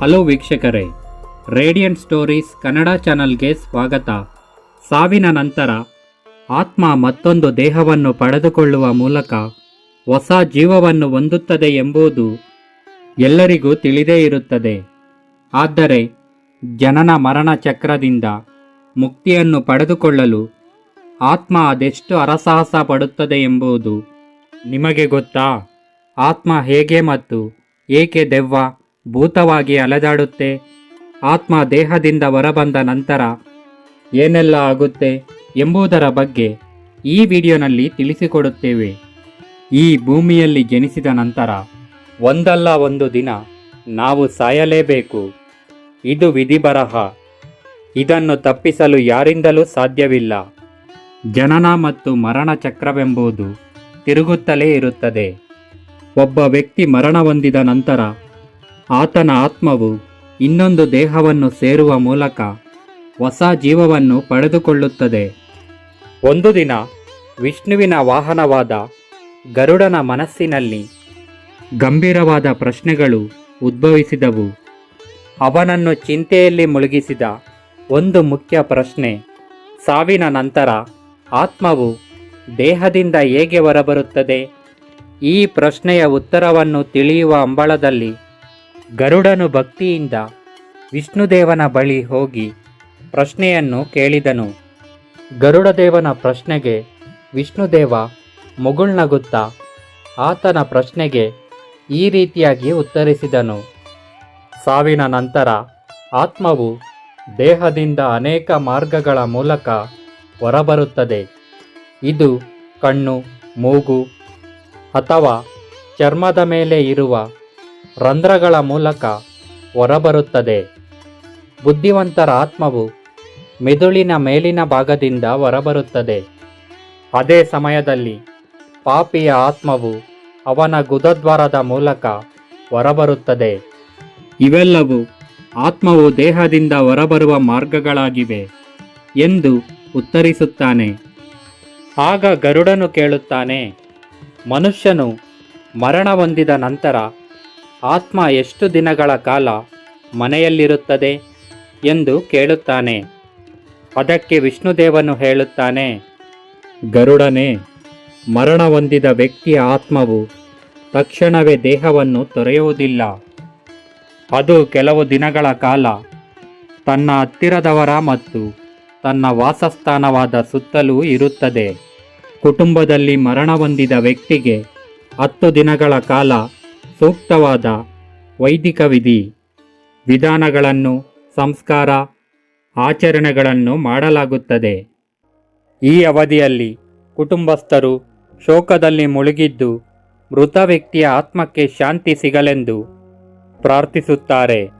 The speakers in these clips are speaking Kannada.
ಹಲೋ ವೀಕ್ಷಕರೇ, ರೇಡಿಯಂಟ್ ಸ್ಟೋರೀಸ್ ಕನ್ನಡ ಚಾನಲ್ಗೆ ಸ್ವಾಗತ. ಸಾವಿನ ನಂತರ ಆತ್ಮ ಮತ್ತೊಂದು ದೇಹವನ್ನು ಪಡೆದುಕೊಳ್ಳುವ ಮೂಲಕ ಹೊಸ ಜೀವವನ್ನು ಹೊಂದುತ್ತದೆ ಎಂಬುದು ಎಲ್ಲರಿಗೂ ತಿಳಿದೇ ಇರುತ್ತದೆ. ಆದರೆ ಜನನ ಮರಣ ಚಕ್ರದಿಂದ ಮುಕ್ತಿಯನ್ನು ಪಡೆದುಕೊಳ್ಳಲು ಆತ್ಮ ಅದೆಷ್ಟು ಹರಸಾಹಸ ಪಡುತ್ತದೆ ಎಂಬುದು ನಿಮಗೆ ಗೊತ್ತಾ? ಆತ್ಮ ಹೇಗೆ ಮತ್ತು ಏಕೆ ದೆವ್ವ? ಭೂತವಾಗಿ ಅಲೆದಾಡುತ್ತೆ. ಆತ್ಮ ದೇಹದಿಂದ ಹೊರಬಂದ ನಂತರ ಏನೆಲ್ಲ ಆಗುತ್ತೆ ಎಂಬುದರ ಬಗ್ಗೆ ಈ ವಿಡಿಯೋನಲ್ಲಿ ತಿಳಿಸಿಕೊಡುತ್ತೇವೆ. ಈ ಭೂಮಿಯಲ್ಲಿ ಜನಿಸಿದ ನಂತರ ಒಂದಲ್ಲ ಒಂದು ದಿನ ನಾವು ಸಾಯಲೇಬೇಕು. ಇದು ವಿಧಿಬರಹ. ಇದನ್ನು ತಪ್ಪಿಸಲು ಯಾರಿಂದಲೂ ಸಾಧ್ಯವಿಲ್ಲ. ಜನನ ಮತ್ತು ಮರಣ ಚಕ್ರವೆಂಬುದು ತಿರುಗುತ್ತಲೇ ಇರುತ್ತದೆ. ಒಬ್ಬ ವ್ಯಕ್ತಿ ಮರಣ ಹೊಂದಿದ ನಂತರ ಆತನ ಆತ್ಮವು ಇನ್ನೊಂದು ದೇಹವನ್ನು ಸೇರುವ ಮೂಲಕ ಹೊಸ ಜೀವವನ್ನು ಪಡೆದುಕೊಳ್ಳುತ್ತದೆ. ಒಂದು ದಿನ ವಿಷ್ಣುವಿನ ವಾಹನವಾದ ಗರುಡನ ಮನಸ್ಸಿನಲ್ಲಿ ಗಂಭೀರವಾದ ಪ್ರಶ್ನೆಗಳು ಉದ್ಭವಿಸಿದವು. ಅವನನ್ನು ಚಿಂತೆಯಲ್ಲಿ ಮುಳುಗಿಸಿದ ಒಂದು ಮುಖ್ಯ ಪ್ರಶ್ನೆ, ಸಾವಿನ ನಂತರ ಆತ್ಮವು ದೇಹದಿಂದ ಹೇಗೆ ಹೊರಬರುತ್ತದೆ? ಈ ಪ್ರಶ್ನೆಯ ಉತ್ತರವನ್ನು ತಿಳಿಯುವ ಅಂಬಳದಲ್ಲಿ ಗರುಡನು ಭಕ್ತಿಯಿಂದ ವಿಷ್ಣುದೇವನ ಬಳಿ ಹೋಗಿ ಪ್ರಶ್ನೆಯನ್ನು ಕೇಳಿದನು. ಗರುಡದೇವನ ಪ್ರಶ್ನೆಗೆ ವಿಷ್ಣುದೇವ ಮುಗುಳ್ನಗುತ್ತಾ ಆತನ ಪ್ರಶ್ನೆಗೆ ಈ ರೀತಿಯಾಗಿ ಉತ್ತರಿಸಿದನು. ಸಾವಿನ ನಂತರ ಆತ್ಮವು ದೇಹದಿಂದ ಅನೇಕ ಮಾರ್ಗಗಳ ಮೂಲಕ ಹೊರಬರುತ್ತದೆ. ಇದು ಕಣ್ಣು, ಮೂಗು ಅಥವಾ ಚರ್ಮದ ಮೇಲೆ ಇರುವ ರಂಧ್ರಗಳ ಮೂಲಕ ಹೊರಬರುತ್ತದೆ. ಬುದ್ಧಿವಂತರ ಆತ್ಮವು ಮೆದುಳಿನ ಮೇಲಿನ ಭಾಗದಿಂದ ಹೊರಬರುತ್ತದೆ. ಅದೇ ಸಮಯದಲ್ಲಿ ಪಾಪಿಯ ಆತ್ಮವು ಅವನ ಗುದದ್ವಾರದ ಮೂಲಕ ಹೊರಬರುತ್ತದೆ. ಇವೆಲ್ಲವೂ ಆತ್ಮವು ದೇಹದಿಂದ ಹೊರಬರುವ ಮಾರ್ಗಗಳಾಗಿವೆ ಎಂದು ಉತ್ತರಿಸುತ್ತಾನೆ. ಆಗ ಗರುಡನು ಕೇಳುತ್ತಾನೆ, ಮನುಷ್ಯನು ಮರಣ ಹೊಂದಿದ ನಂತರ ಆತ್ಮ ಎಷ್ಟು ದಿನಗಳ ಕಾಲ ಮನೆಯಲ್ಲಿರುತ್ತದೆ ಎಂದು ಕೇಳುತ್ತಾನೆ. ಅದಕ್ಕೆ ವಿಷ್ಣುದೇವನು ಹೇಳುತ್ತಾನೆ, ಗರುಡನೇ, ಮರಣ ಹೊಂದಿದ ವ್ಯಕ್ತಿಯ ಆತ್ಮವು ತಕ್ಷಣವೇ ದೇಹವನ್ನು ತೊರೆಯುವುದಿಲ್ಲ. ಅದು ಕೆಲವು ದಿನಗಳ ಕಾಲ ತನ್ನ ಹತ್ತಿರದವರ ಮತ್ತು ತನ್ನ ವಾಸಸ್ಥಾನವಾದ ಸುತ್ತಲೂ ಇರುತ್ತದೆ. ಕುಟುಂಬದಲ್ಲಿ ಮರಣ ಹೊಂದಿದ ವ್ಯಕ್ತಿಗೆ ಹತ್ತು ದಿನಗಳ ಕಾಲ ಸೂಕ್ತವಾದ ವೈದಿಕ ವಿಧಿ ವಿಧಾನಗಳನ್ನು, ಸಂಸ್ಕಾರ, ಆಚರಣೆಗಳನ್ನು ಮಾಡಲಾಗುತ್ತದೆ. ಈ ಅವಧಿಯಲ್ಲಿ ಕುಟುಂಬಸ್ಥರು ಶೋಕದಲ್ಲಿ ಮುಳುಗಿದ್ದು ಮೃತ ವ್ಯಕ್ತಿಯ ಆತ್ಮಕ್ಕೆ ಶಾಂತಿ ಸಿಗಲೆಂದು ಪ್ರಾರ್ಥಿಸುತ್ತಾರೆ.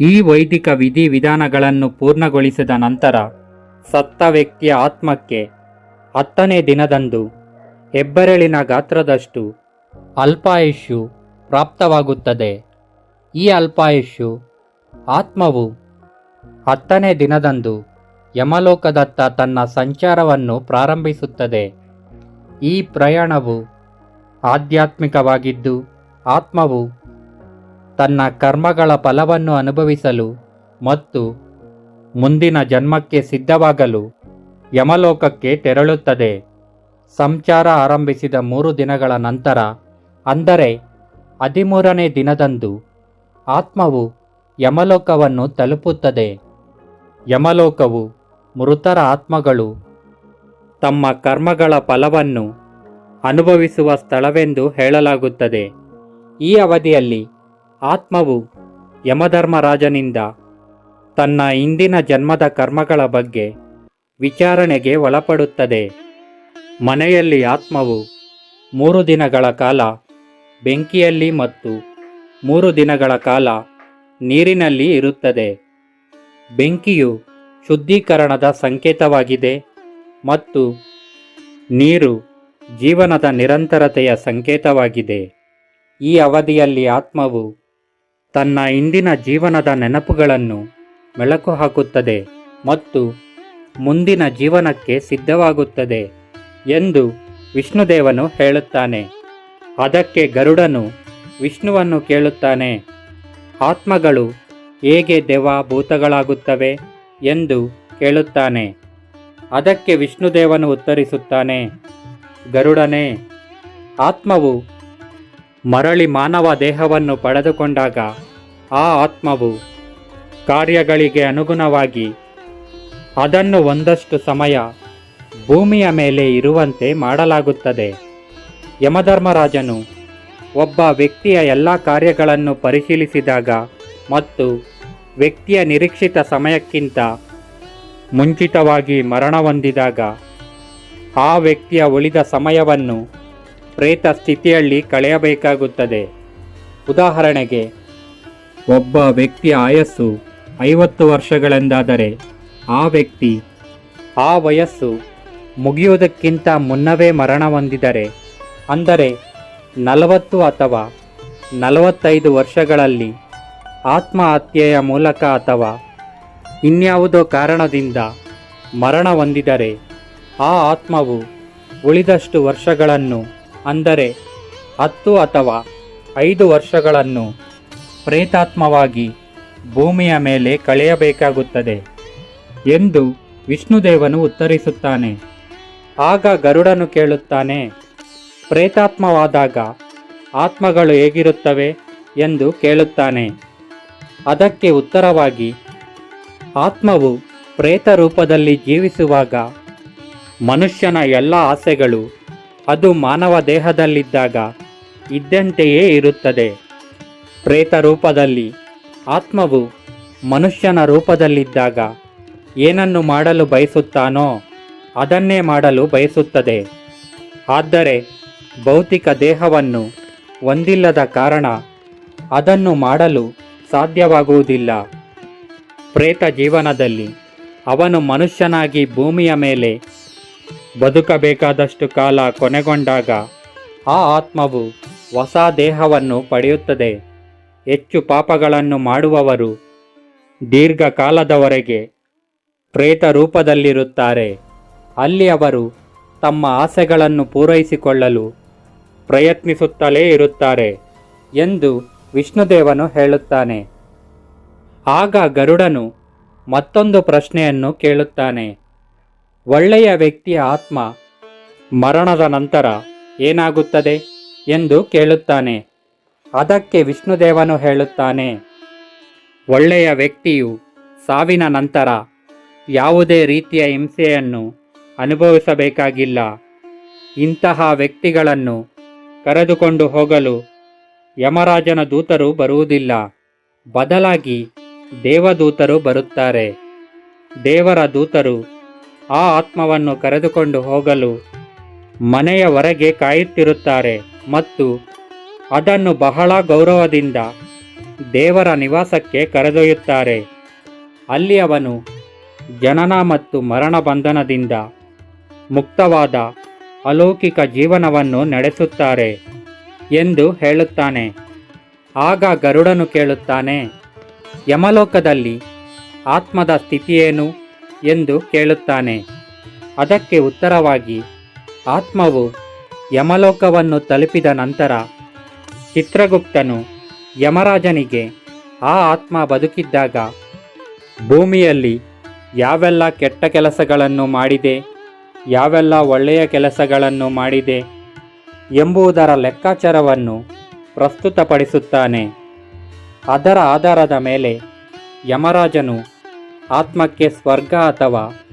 ಈ ವೈದಿಕ ವಿಧಿ ವಿಧಾನಗಳನ್ನು ಪೂರ್ಣಗೊಳಿಸಿದ ನಂತರ ಸತ್ತ ವ್ಯಕ್ತಿಯ ಆತ್ಮಕ್ಕೆ ಹತ್ತನೇ ದಿನದಂದು ಹೆಬ್ಬೆರಳಿನ ಗಾತ್ರದಷ್ಟು ಅಲ್ಪಾಯುಷ್ಯು ಪ್ರಾಪ್ತವಾಗುತ್ತದೆ. ಈ ಅಲ್ಪಾಯುಷ್ಯು ಆತ್ಮವು ಹತ್ತನೇ ದಿನದಂದು ಯಮಲೋಕದತ್ತ ತನ್ನ ಸಂಚಾರವನ್ನು ಪ್ರಾರಂಭಿಸುತ್ತದೆ. ಈ ಪ್ರಯಾಣವು ಆಧ್ಯಾತ್ಮಿಕವಾಗಿದ್ದು, ಆತ್ಮವು ತನ್ನ ಕರ್ಮಗಳ ಫಲವನ್ನು ಅನುಭವಿಸಲು ಮತ್ತು ಮುಂದಿನ ಜನ್ಮಕ್ಕೆ ಸಿದ್ಧವಾಗಲು ಯಮಲೋಕಕ್ಕೆ ತೆರಳುತ್ತದೆ. ಸಂಚಾರ ಆರಂಭಿಸಿದ ಮೂರು ದಿನಗಳ ನಂತರ ಅಂದರೆ ಹದಿಮೂರನೇ ದಿನದಂದು ಆತ್ಮವು ಯಮಲೋಕವನ್ನು ತಲುಪುತ್ತದೆ. ಯಮಲೋಕವು ಮೃತರ ಆತ್ಮಗಳು. ತಮ್ಮ ಕರ್ಮಗಳ ಫಲವನ್ನು ಅನುಭವಿಸುವ ಸ್ಥಳವೆಂದು ಹೇಳಲಾಗುತ್ತದೆ. ಈ ಅವಧಿಯಲ್ಲಿ ಆತ್ಮವು ಯಮಧರ್ಮರಾಜನಿಂದ ತನ್ನ ಇಂದಿನ ಜನ್ಮದ ಕರ್ಮಗಳ ಬಗ್ಗೆ ವಿಚಾರಣೆಗೆ ಒಳಪಡುತ್ತದೆ. ಮನೆಯಲ್ಲಿ ಆತ್ಮವು ಮೂರು ದಿನಗಳ ಕಾಲ ಬೆಂಕಿಯಲ್ಲಿ ಮತ್ತು ಮೂರು ದಿನಗಳ ಕಾಲ ನೀರಿನಲ್ಲಿ ಇರುತ್ತದೆ. ಬೆಂಕಿಯು ಶುದ್ಧೀಕರಣದ ಸಂಕೇತವಾಗಿದೆ ಮತ್ತು ನೀರು ಜೀವನದ ನಿರಂತರತೆಯ ಸಂಕೇತವಾಗಿದೆ. ಈ ಅವಧಿಯಲ್ಲಿ ಆತ್ಮವು ತನ್ನ ಇಂದಿನ ಜೀವನದ ನೆನಪುಗಳನ್ನು ಮೆಳಕು ಹಾಕುತ್ತದೆ ಮತ್ತು ಮುಂದಿನ ಜೀವನಕ್ಕೆ ಸಿದ್ಧವಾಗುತ್ತದೆ ಎಂದು ವಿಷ್ಣುದೇವನು ಹೇಳುತ್ತಾನೆ. ಅದಕ್ಕೆ ಗರುಡನು ವಿಷ್ಣುವನ್ನು ಕೇಳುತ್ತಾನೆ, ಆತ್ಮಗಳು ಹೇಗೆ ದೆವ್ವ ಭೂತಗಳಾಗುತ್ತವೆ ಎಂದು ಕೇಳುತ್ತಾನೆ. ಅದಕ್ಕೆ ವಿಷ್ಣುದೇವನು ಉತ್ತರಿಸುತ್ತಾನೆ, ಗರುಡನೇ, ಆತ್ಮವು ಮರಳಿ ಮಾನವ ದೇಹವನ್ನು ಪಡೆದುಕೊಂಡಾಗ ಆ ಆತ್ಮವು ಕಾರ್ಯಗಳಿಗೆ ಅನುಗುಣವಾಗಿ ಅದನ್ನು ಒಂದಷ್ಟು ಸಮಯ ಭೂಮಿಯ ಮೇಲೆ ಇರುವಂತೆ ಮಾಡಲಾಗುತ್ತದೆ. ಯಮಧರ್ಮರಾಜನು ಒಬ್ಬ ವ್ಯಕ್ತಿಯ ಎಲ್ಲ ಕಾರ್ಯಗಳನ್ನು ಪರಿಶೀಲಿಸಿದಾಗ ಮತ್ತು ವ್ಯಕ್ತಿಯ ನಿರೀಕ್ಷಿತ ಸಮಯಕ್ಕಿಂತ ಮುಂಚಿತವಾಗಿ ಮರಣ ಹೊಂದಿದಾಗ ಆ ವ್ಯಕ್ತಿಯ ಉಳಿದ ಸಮಯವನ್ನು ಪ್ರೇತ ಸ್ಥಿತಿಯಲ್ಲಿ ಕಳೆಯಬೇಕಾಗುತ್ತದೆ. ಉದಾಹರಣೆಗೆ, ಒಬ್ಬ ವ್ಯಕ್ತಿಯ ಆಯಸ್ಸು ಐವತ್ತು ವರ್ಷಗಳೆಂದಾದರೆ ಆ ವ್ಯಕ್ತಿ ಆ ವಯಸ್ಸು ಮುಗಿಯುವುದಕ್ಕಿಂತ ಮುನ್ನವೇ ಮರಣ ಹೊಂದಿದರೆ ಅಂದರೆ ನಲವತ್ತು ಅಥವಾ ನಲವತ್ತೈದು ವರ್ಷಗಳಲ್ಲಿ ಆತ್ಮಹತ್ಯೆಯ ಮೂಲಕ ಅಥವಾ ಇನ್ಯಾವುದೋ ಕಾರಣದಿಂದ ಮರಣ ಹೊಂದಿದರೆ ಆ ಆತ್ಮವು ಉಳಿದಷ್ಟು ವರ್ಷಗಳನ್ನು, ಅಂದರೆ ಹತ್ತು ಅಥವಾ ಐದು ವರ್ಷಗಳನ್ನು ಪ್ರೇತಾತ್ಮವಾಗಿ ಭೂಮಿಯ ಮೇಲೆ ಕಳೆಯಬೇಕಾಗುತ್ತದೆ ಎಂದು ವಿಷ್ಣುದೇವನು ಉತ್ತರಿಸುತ್ತಾನೆ. ಆಗ ಗರುಡನು ಕೇಳುತ್ತಾನೆ ಪ್ರೇತಾತ್ಮವಾದಾಗ ಆತ್ಮಗಳು ಹೇಗಿರುತ್ತವೆ ಎಂದು ಕೇಳುತ್ತಾನೆ. ಅದಕ್ಕೆ ಉತ್ತರವಾಗಿ, ಆತ್ಮವು ಪ್ರೇತ ರೂಪದಲ್ಲಿ ಜೀವಿಸುವಾಗ ಮನುಷ್ಯನ ಎಲ್ಲ ಆಸೆಗಳು, ಅದು ಮಾನವ ದೇಹದಲ್ಲಿದ್ದಾಗ ಇದ್ದಂತೆಯೇ ಇರುತ್ತದೆ. ಪ್ರೇತ ರೂಪದಲ್ಲಿ ಆತ್ಮವು ಮನುಷ್ಯನ ರೂಪದಲ್ಲಿದ್ದಾಗ ಏನನ್ನು ಮಾಡಲು ಬಯಸುತ್ತಾನೋ ಅದನ್ನೇ ಮಾಡಲು ಬಯಸುತ್ತದೆ. ಆದರೆ ಭೌತಿಕ ದೇಹವನ್ನು ಹೊಂದಿಲ್ಲದ ಕಾರಣ ಅದನ್ನು ಮಾಡಲು ಸಾಧ್ಯವಾಗುವುದಿಲ್ಲ. ಪ್ರೇತ ಜೀವನದಲ್ಲಿ ಅವನು ಮನುಷ್ಯನಾಗಿ ಭೂಮಿಯ ಮೇಲೆ ಬದುಕಬೇಕಾದಷ್ಟು ಕಾಲ ಕೊನೆಗೊಂಡಾಗ ಆ ಆತ್ಮವು ಹೊಸ ದೇಹವನ್ನು ಪಡೆಯುತ್ತದೆ. ಹೆಚ್ಚು ಪಾಪಗಳನ್ನು ಮಾಡುವವರು ದೀರ್ಘಕಾಲದವರೆಗೆ ಪ್ರೇತ ರೂಪದಲ್ಲಿರುತ್ತಾರೆ. ಅಲ್ಲಿ ಅವರು ತಮ್ಮ ಆಸೆಗಳನ್ನು ಪೂರೈಸಿಕೊಳ್ಳಲು ಪ್ರಯತ್ನಿಸುತ್ತಲೇ ಇರುತ್ತಾರೆ ಎಂದು ವಿಷ್ಣುದೇವನು ಹೇಳುತ್ತಾನೆ. ಆಗ ಗರುಡನು ಮತ್ತೊಂದು ಪ್ರಶ್ನೆಯನ್ನು ಕೇಳುತ್ತಾನೆ. ಒಳ್ಳೆಯ ವ್ಯಕ್ತಿಯ ಆತ್ಮ ಮರಣದ ನಂತರ ಏನಾಗುತ್ತದೆ ಎಂದು ಕೇಳುತ್ತಾನೆ. ಅದಕ್ಕೆ ವಿಷ್ಣುದೇವನು ಹೇಳುತ್ತಾನೆ, ಒಳ್ಳೆಯ ವ್ಯಕ್ತಿಯು ಸಾವಿನ ನಂತರ ಯಾವುದೇ ರೀತಿಯ ಹಿಂಸೆಯನ್ನು ಅನುಭವಿಸಬೇಕಾಗಿಲ್ಲ. ಇಂತಹ ವ್ಯಕ್ತಿಗಳನ್ನು ಕರೆದುಕೊಂಡು ಹೋಗಲು ಯಮರಾಜನ ದೂತರು ಬರುವುದಿಲ್ಲ. ಬದಲಾಗಿ ದೇವದೂತರು ಬರುತ್ತಾರೆ. ದೇವರ ದೂತರು ಆ ಆತ್ಮವನ್ನು ಕರೆದುಕೊಂಡು ಹೋಗಲು ಮನೆಯ ಹೊರಗೆ ಕಾಯುತ್ತಿರುತ್ತಾರೆ ಮತ್ತು ಅದನ್ನು ಬಹಳ ಗೌರವದಿಂದ ದೇವರ ನಿವಾಸಕ್ಕೆ ಕರೆದೊಯ್ಯುತ್ತಾರೆ. ಅಲ್ಲಿ ಅವನು ಜನನ ಮತ್ತು ಮರಣ ಬಂಧನದಿಂದ ಮುಕ್ತವಾದ ಅಲೌಕಿಕ ಜೀವನವನ್ನು ನಡೆಸುತ್ತಾರೆ ಎಂದು ಹೇಳುತ್ತಾನೆ. ಆಗ ಗರುಡನು ಕೇಳುತ್ತಾನೆ, ಯಮಲೋಕದಲ್ಲಿ ಆತ್ಮದ ಸ್ಥಿತಿಯೇನು? ಎಂದು ಕೇಳುತ್ತಾನೆ. ಅದಕ್ಕೆ ಉತ್ತರವಾಗಿ, ಆತ್ಮವು ಯಮಲೋಕವನ್ನು ತಲುಪಿದ ನಂತರ ಚಿತ್ರಗುಪ್ತನು ಯಮರಾಜನಿಗೆ ಆ ಆತ್ಮ ಬದುಕಿದ್ದಾಗ ಭೂಮಿಯಲ್ಲಿ ಯಾವೆಲ್ಲ ಕೆಟ್ಟ ಕೆಲಸಗಳನ್ನು ಮಾಡಿದೆ? ಯಾವೆಲ್ಲ ಒಳ್ಳೆಯ ಕೆಲಸಗಳನ್ನು ಮಾಡಿದೆ ಎಂಬುದರ ಲೆಕ್ಕಾಚಾರವನ್ನು ಪ್ರಸ್ತುತಪಡಿಸುತ್ತಾನೆ. ಅದರ ಆಧಾರದ ಮೇಲೆ ಯಮರಾಜನು ಆತ್ಮಕ್ಕೆ ಸ್ವರ್ಗ ಅಥವಾ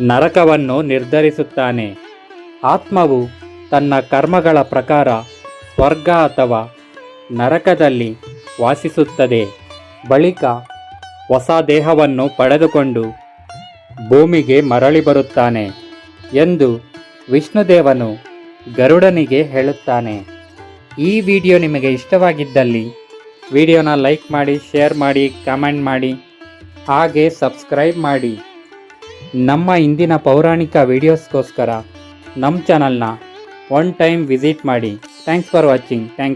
ನರಕವನ್ನು ನಿರ್ಧರಿಸುತ್ತಾನೆ. ಆತ್ಮವು ತನ್ನ ಕರ್ಮಗಳ ಪ್ರಕಾರ ಸ್ವರ್ಗ ಅಥವಾ ನರಕದಲ್ಲಿ ವಾಸಿಸುತ್ತದೆ. ಬಳಿಕ ಹೊಸ ದೇಹವನ್ನು ಪಡೆದುಕೊಂಡು ಭೂಮಿಗೆ ಮರಳಿ ಬರುತ್ತಾನೆ. ಎಂದು ವಿಷ್ಣುದೇವನು ಗರುಡನಿಗೆ ಹೇಳುತ್ತಾನೆ. ಈ ವಿಡಿಯೋ ನಿಮಗೆ ಇಷ್ಟವಾಗಿದ್ದಲ್ಲಿ ವಿಡಿಯೋನ ಲೈಕ್ ಮಾಡಿ, ಶೇರ್ ಮಾಡಿ, ಕಮೆಂಟ್ ಮಾಡಿ, ಹಾಗೆ ಸಬ್ಸ್ಕ್ರೈಬ್ ಮಾಡಿ. ನಮ್ಮ ಇಂದಿನ ಪೌರಾಣಿಕ ವಿಡಿಯೋಸ್ಗೋಸ್ಕರ ನಮ್ಮ ಚಾನಲ್ನ ಒನ್ ಟೈಮ್ ವಿಸಿಟ್ ಮಾಡಿ. Thanks for watching. ಥ್ಯಾಂಕ್